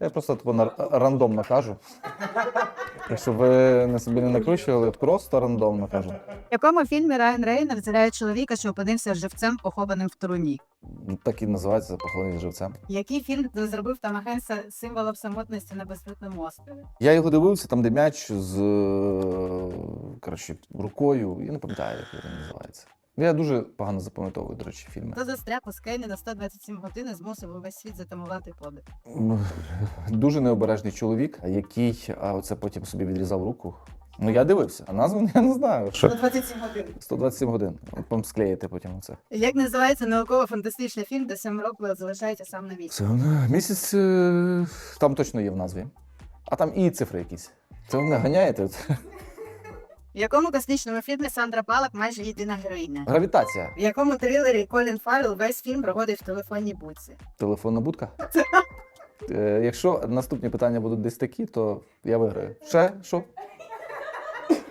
Я просто типу, на- рандомно кажу. Так щоб ви на собі не накручували, просто рандомно кажу. В якому фільмі Райан Рейнольдс грає чоловіка, що опинився живцем, похованим в труні? Ну, Так і називається похований живцем. Який фільм зробив Тома Хенса символом самотності на безлюдному острові? Я його дивився, там де м'яч з е, коротше, рукою. Я не пам'ятаю, як він називається. Я дуже погано запам'ятовую, до речі, фільми. Хто застряг у скелі на 127 годин і змусив увесь світ затамувати подих? Дуже необережний чоловік, який а оце потім собі відрізав руку. Ну я дивився, а назву я не знаю. Що 127 годин. 127 годин. От Вам склеїти потім оце. Як називається науково-фантастичний фільм, де Сем Роквелл залишається сам на місці? Це вона місяць е, там точно є в назві. А там і цифри якісь. Це ви мене ганяєте? В якому космічному фільмі Сандра Балак майже єдина героїня? Гравітація. В якому трилері Колін Фаррелл весь фільм проводить в телефонній будці? Телефонна будка. Е, Якщо наступні питання будуть десь такі, то я виграю. Ще що?